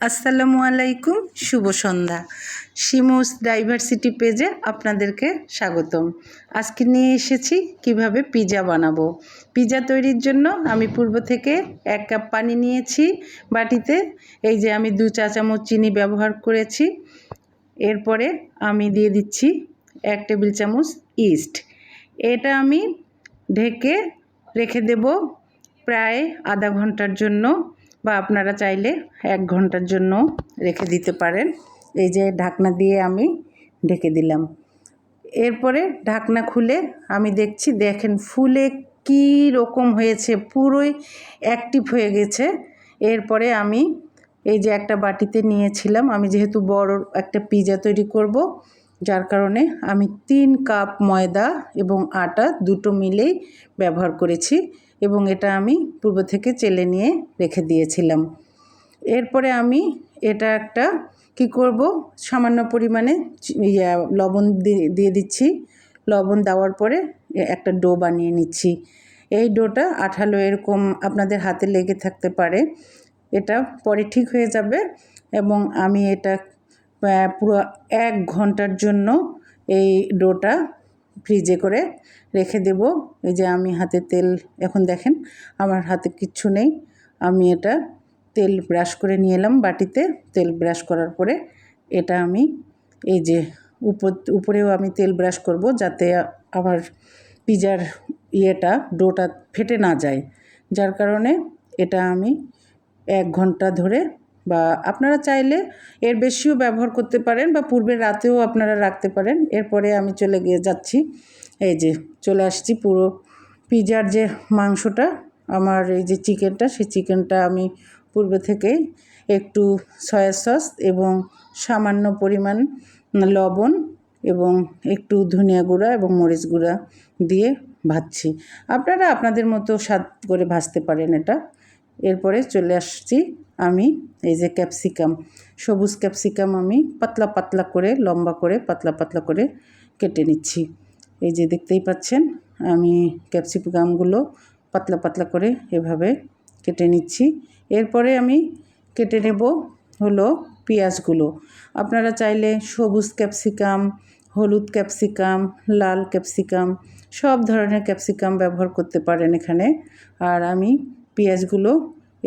আসসালামু আলাইকুম, শুভ সন্ধ্যা। শিমুস ডাইভার্সিটি পেজে আপনাদেরকে স্বাগতম। আজকে নিয়ে এসেছি কীভাবে পিজা বানাবো। পিজা তৈরির জন্য আমি পূর্ব থেকে এক কাপ পানি নিয়েছি বাটিতে। এই যে আমি দু চা চামচ চিনি ব্যবহার করেছি। এরপরে আমি দিয়ে দিচ্ছি এক টেবিল চামচ ইস্ট। এটা আমি ঢেকে রেখে দেব প্রায় আধা ঘণ্টার জন্য। বা আপনারা চাইলে এক ঘণ্টার জন্য রেখে দিতে পারেন। এই যে ঢাকনা দিয়ে আমি ঢেকে দিলাম। এরপরে ঢাকনা খুলে আমি দেখছি, দেখেন ফুলে কী রকম হয়েছে, পুরোই অ্যাক্টিভ হয়ে গেছে। এরপরে আমি এই যে একটা বাটিতে নিয়েছিলাম। আমি যেহেতু বড় একটা পিজা তৈরি করব, যার কারণে আমি তিন কাপ ময়দা এবং আটা দুটো মিলেই ব্যবহার করেছি। এবং এটা আমি পূর্ব থেকে চেলে নিয়ে রেখে দিয়েছিলাম। এরপরে আমি এটা একটা কি করব? সামান্য পরিমাণে লবণ দিয়ে দিচ্ছি। লবণ দেওয়ার পরে একটা ডো বানিয়ে নিচ্ছি। এই ডোটা আঠালো এরকম আপনাদের হাতে লেগে থাকতে পারে। এটা পরে ঠিক হয়ে যাবে এবং আমি এটা পুরো এক ঘণ্টার জন্য এই ডোটা ফ্রিজে করে রেখে দেব। এই যে আমি হাতে তেল, এখন দেখেন আমার হাতে কিচ্ছু নেই। আমি এটা তেল ব্রাশ করে নিয়ে এলাম বাটিতে। তেল ব্রাশ করার পরে এটা আমি এই যে উপর, উপরেও আমি তেল ব্রাশ করব যাতে আমার পিজার ইয়েটা, ডোটা ফেটে না যায়। যার কারণে এটা আমি এক ঘণ্টা ধরে বা আপনারা চাইলে এর বেশিও ব্যবহার করতে পারেন বা পূর্বের রাতেও আপনারা রাখতে পারেন। এরপরে আমি চলে গিয়ে যাচ্ছি। এই যে চলে আসছি পুরো পিজার যে মাংসটা, আমার এই যে চিকেনটা, সেই চিকেনটা আমি পূর্বে থেকেই একটু সয়া সস এবং সামান্য পরিমাণ লবণ এবং একটু ধনিয়া গুঁড়া এবং মরিচ গুঁড়া দিয়ে ভাজছি। আপনারা আপনাদের মতো স্বাদ করে ভাজতে পারেন এটা। এরপরে চলে আসছি আমি, এই যে ক্যাপসিকাম সবুজ ক্যাপসিকাম আমি পাতলা পাতলা করে, লম্বা করে, পাতলা পাতলা করে কেটে নিচ্ছি। এই যে দেখতেই পাচ্ছেন, আমি ক্যাপসিকামগুলো পাতলা পাতলা করে এভাবে কেটে নিচ্ছি। এরপরে আমি কেটে নেব হলো পেঁয়াজগুলো আপনারা চাইলে সবুজ ক্যাপসিকাম হলুদ ক্যাপসিকাম লাল ক্যাপসিকাম সব ধরনের ক্যাপসিকাম ব্যবহার করতে পারেন এখানে। আর আমি পেঁয়াজগুলো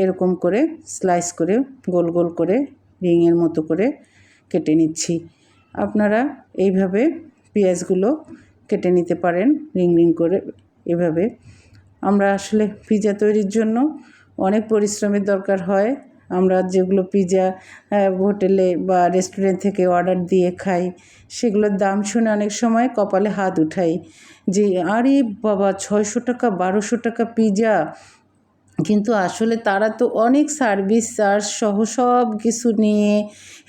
এরকম করে স্লাইস করে, গোল গোল করে, রিংয়ের মতো করে কেটে নিচ্ছি। আপনারা এইভাবে পেঁয়াজগুলো কেটে নিতে পারেন, রিং রিং করে এভাবে। আমরা আসলে পিজা তৈরির জন্য অনেক পরিশ্রমের দরকার হয়। আমরা যেগুলো পিজা হোটেলে বা রেস্টুরেন্ট থেকে অর্ডার দিয়ে খাই, সেগুলোর দাম শুনে অনেক সময় কপালে হাত উঠাই যে, আরে বাবা, ছয়শো টাকা, বারোশো টাকা পিজা কিন্তু আসলে তারা তো অনেক সার্ভিস চার্জ সহ সব কিছু নিয়ে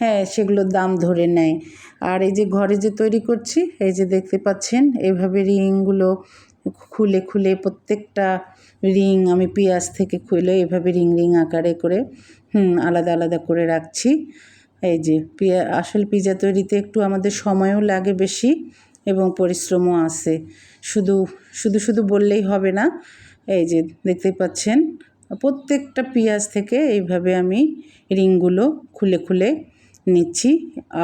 হ্যাঁ সেগুলোর দাম ধরে নেয়। আর এই যে ঘরে যে তৈরি করছি, এই যে দেখতে পাচ্ছেন এইভাবে রিংগুলো খুলে খুলে প্রত্যেকটা রিং আমি পেঁয়াজ থেকে খুলে এভাবে রিং রিং আকারে করে, হুম, আলাদা আলাদা করে রাখছি। এই যে পিয়া, আসল পিজা তৈরিতে একটু আমাদের সময়ও লাগে বেশি এবং পরিশ্রমও আছে। শুধু শুধু শুধু বললেই হবে না এই যে দেখতেই পাচ্ছেন, প্রত্যেকটা পেঁয়াজ থেকে এইভাবে আমি রিংগুলো খুলে খুলে নিচ্ছি।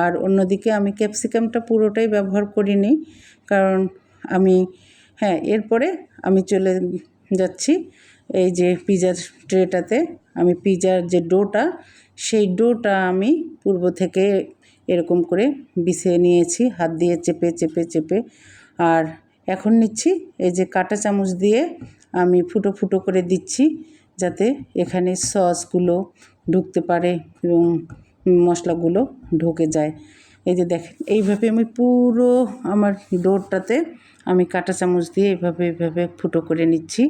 আর অন্যদিকে আমি ক্যাপসিকামটা পুরোটাই ব্যবহার করিনি, কারণ আমি হ্যাঁ এরপরে আমি চলে যাচ্ছি এই যে পিজার ট্রেটাতে। আমি পিজার যে ডোটা, সেই ডোটা আমি পূর্ব থেকে এরকম করে বিছিয়ে নিয়েছি, হাত দিয়ে চেপে চেপে চেপে। আর এখন নিচ্ছি এই যে কাঁটা চামচ দিয়ে আমি ফুটো ফুটো করে দিচ্ছি যাতে এখানে সসগুলো ঢুকতে পারে এবং মশলাগুলো ঢুকে যায়। এই যে দেখেন, এইভাবে আমি পুরো আমার ডোরটাতে আমি কাঁটা চামচ দিয়ে এইভাবে এভাবে ফুটো করে নিচ্ছি।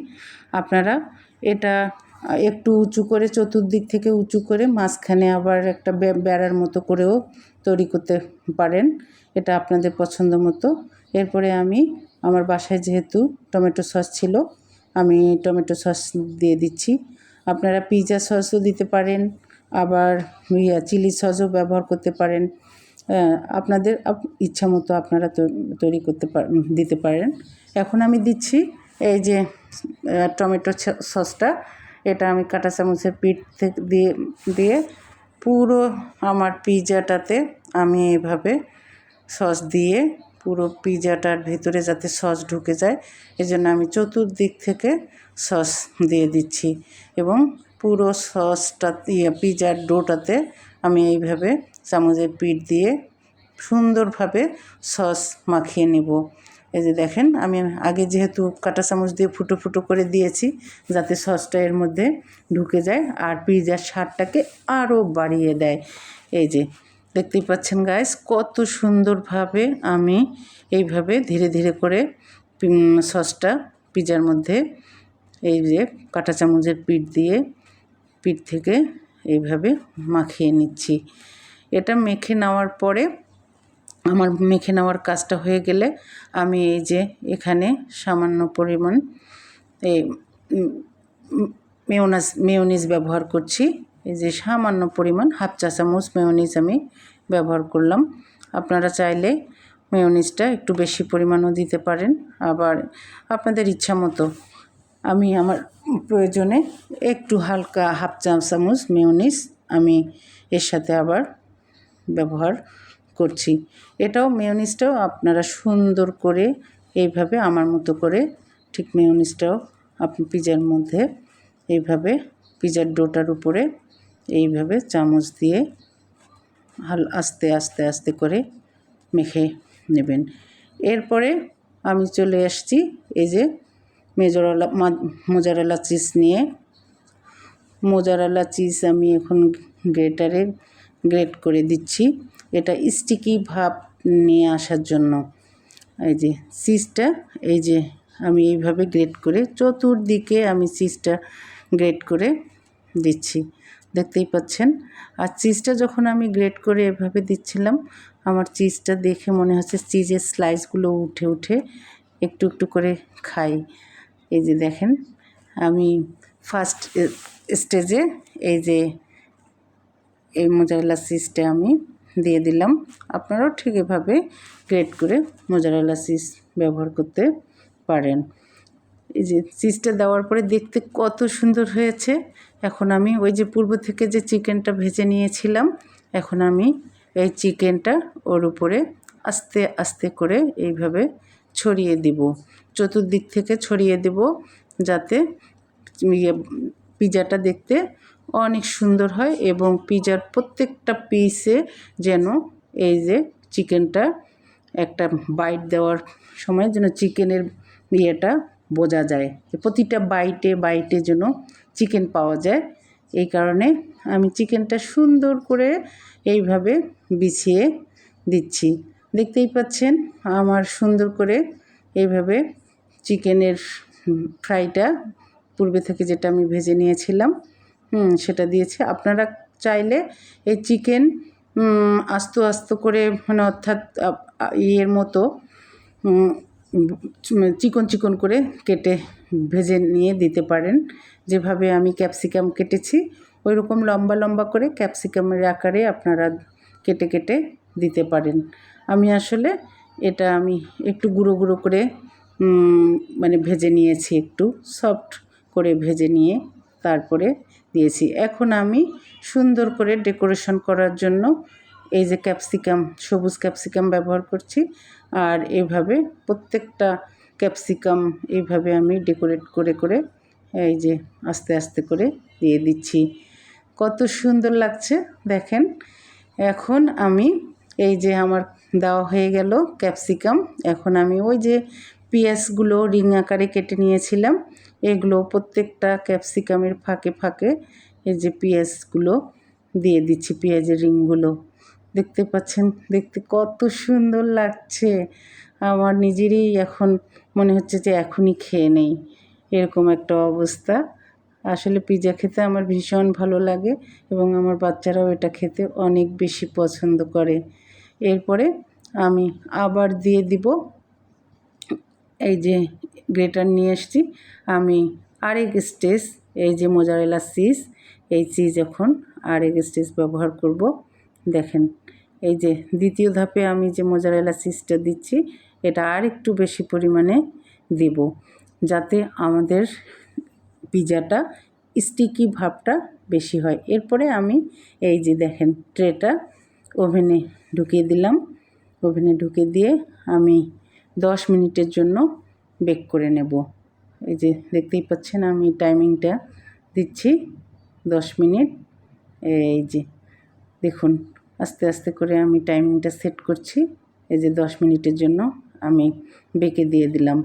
আপনারা এটা একটু উঁচু করে চতুর্দিক থেকে উঁচু করে মাঝখানে আবার একটা বেড়ার মতো করেও তৈরি করতে পারেন। এটা আপনাদের পছন্দ মতো। এরপরে আমি আমার বাসায় যেহেতু টমেটো সস ছিল, আমি টমেটো সস দিয়ে দিচ্ছি। আপনারা পিৎজা সসও দিতে পারেন, আবার ইয়া চিলি সসও ব্যবহার করতে পারেন। আপনাদের ইচ্ছা মতো আপনারা তৈরি করতে দিতে পারেন। এখন আমি দিচ্ছি এই যে টমেটো সসটা। এটা আমি কাঁটা চামচের পিঠ থেকে দিয়ে দিয়ে পুরো আমার পিৎজাটাতে আমি এভাবে সস দিয়ে পুরো পিৎজাটার ভেতরে যাতে সস ঢুকে যায়, এজন্য আমি চতুর্দিক থেকে সস দিয়ে দিচ্ছি এবং পুরো সসটা দিয়ে পিৎজার ডোটাতে আমি এইভাবে চামচের পিঠ দিয়ে সুন্দরভাবে সস মাখিয়ে নেব। এই যে দেখেন, আমি আগে যেহেতু কাঁটা চামচ দিয়ে ফুটো ফুটো করে দিয়েছি, যাতে সসটা এর মধ্যে ঢুকে যায় আর পিৎজার স্বাদটাকে আরও বাড়িয়ে দেয়। এই যে দেখতেই পাচ্ছেন গাইস কত সুন্দরভাবে আমি এইভাবে ধীরে ধীরে করে সসটা পিৎজার মধ্যে এই যে কাঁটা চামচের পিঠ দিয়ে, পিঠ থেকে এইভাবে মাখিয়ে নিচ্ছি। এটা মেখে নেওয়ার পরে, আমার মেখে নেওয়ার কাজটা হয়ে গেলে আমি এই যে এখানে সামান্য পরিমাণ এই মেয়োনাজ মেয়োনিজ ব্যবহার করছি। এই যে সামান্য পরিমাণ হাফ চা চামচ মেয়োনিজ আমি ব্যবহার করলাম। আপনারা চাইলে মেয়োনিজটা একটু বেশি পরিমাণও দিতে পারেন। আবার আপনাদের ইচ্ছা মতো আমি আমার প্রয়োজনে একটু হালকা হাফ চা চামচ মেয়োনিজ আমি এর সাথে আবার ব্যবহার করছি। এটাও মেয়োনিজটাও আপনারা সুন্দর করে এইভাবে আমার মতো করে ঠিক মেয়োনিজটাও আপনি পিজার মধ্যে এইভাবে পিজার ডোটার উপরে এইভাবে চামচ দিয়ে হাল, আস্তে আস্তে আস্তে করে মেখে নেবেন। এরপরে আমি চলে আসছি এই যে মেজরালা মোজারেলা চিজ নিয়ে। মোজারেলা চিজ আমি এখন গ্রেটারে গ্রেট করে দিচ্ছি। এটা স্টিকি ভাব নিয়ে আসার জন্য। এই যে চিজটা, এই যে আমি এইভাবে গ্রেট করে চতুর্দিকে আমি চিজটা গ্রেট করে দিচ্ছি। দেখতেই পাচ্ছেন। আর চিজটা যখন আমি গ্রেট করে এভাবে দিচ্ছিলাম, আমার চিজটা দেখে মনে হচ্ছে চিজের স্লাইসগুলো উঠে উঠে একটু একটু করে খাই। এই যে দেখেন, আমি ফার্স্ট স্টেজে এই যে, এই মোজারেলা চিজটা আমি দিয়ে দিলাম। আপনারাও ঠিক এভাবে গ্রেট করে মোজারেলা চিজ ব্যবহার করতে পারেন। এই যে চিজটা দেওয়ার পরে দেখতে কত সুন্দর হয়েছে। এখন আমি ওই যে পূর্ব থেকে যে চিকেনটা ভেজে নিয়েছিলাম, এখন আমি এই চিকেনটা ওর উপরে আস্তে আস্তে করে এইভাবে ছড়িয়ে দিব। চতুর্দিক থেকে ছড়িয়ে দেব যাতে ইয়ে পিজাটা দেখতে অনেক সুন্দর হয় এবং পিজার প্রত্যেকটা পিসে যেন এই যে চিকেনটা একটা বাইট দেওয়ার সময় যেন চিকেনের ইয়েটা বোঝা যায়। প্রতিটা বাইটে বাইটে যেন চিকেন পাওয়া যায়। এই কারণে আমি চিকেনটা সুন্দর করে এইভাবে বিছিয়ে দিচ্ছি। দেখতেই পাচ্ছেন, আমার সুন্দর করে এইভাবে চিকেনের ফ্রাইটা পূর্বে থেকে যেটা আমি ভেজে নিয়েছিলাম সেটা দিয়েছি। আপনারা চাইলে এই চিকেন আস্ত আস্ত করে মানে অর্থাৎ ইয়ের মতো চিকন চিকন করে কেটে ভেজে নিয়ে দিতে পারেন। যেভাবে আমি ক্যাপসিকাম কেটেছি ওই রকম লম্বা লম্বা করে ক্যাপসিকামের আকারে আপনারা কেটে কেটে দিতে পারেন। আমি আসলে এটা আমি একটু গুঁড়ো গুঁড়ো করে মানে ভেজে নিয়েছি একটু, সফট করে ভেজে নিয়ে তারপরে দিয়েছি। এখন আমি সুন্দর করে ডেকোরেশন করার জন্য এই যে ক্যাপসিকাম, সবুজ ক্যাপসিকাম ব্যবহার করছি, আর এভাবে প্রত্যেকটা ক্যাপসিকাম এইভাবে আমি ডেকোরেট করে করে এই যে আস্তে আস্তে করে দিয়ে দিচ্ছি। কত সুন্দর লাগছে, দেখেন। এখন আমি এই যে আমার দেওয়া হয়ে গেল ক্যাপসিকাম। এখন আমি ওই যে পেঁয়াজগুলো রিং আকারে কেটে নিয়েছিলাম, এগুলো প্রত্যেকটা ক্যাপসিকামের ফাঁকে ফাঁকে এই যে পেঁয়াজগুলো দিয়ে দিচ্ছি, পেঁয়াজের রিংগুলো। দেখতে পাচ্ছেন, দেখতে কত সুন্দর লাগছে। আমার নিজেরই এখন মনে হচ্ছে যে এখনই খেয়ে নেই। এরকম একটা অবস্থা। আসলে পিৎজা খেতে আমার ভীষণ ভালো লাগে এবং আমার বাচ্চারাও এটা খেতে অনেক বেশি পছন্দ করে। এরপরে আমি আবার দিয়ে দিব। এই যে গ্রেটার নিয়ে এসছি। আমি আরেক স্টেজ, এই যে মোজারেলা চিজ এই চিজ এখন আরেক স্টেজ ব্যবহার করব। দেখেন এই যে দ্বিতীয় ধাপে আমি যে মোজারেলা চিজটা দিচ্ছি, এটা আর একটু বেশি পরিমাণে দেব, যাতে আমাদের পিজাটা স্টিকি ভাবটা বেশি হয়। এরপরে আমি এই যে দেখেন ট্রেটা ওভেনে ঢুকিয়ে দিলাম। ওভেনে ঢুকে দিয়ে আমি দশ মিনিটের জন্য বেক করে নেব। এই যে দেখতেই পাচ্ছেন আমি টাইমিংটা দিচ্ছি দশ মিনিট। এই যে দেখুন আস্তে আস্তে করে আমি টাইমিংটা সেট করছি। এই যে দশ মিনিটের জন্য আমি বেঁকে দিয়ে দিলাম।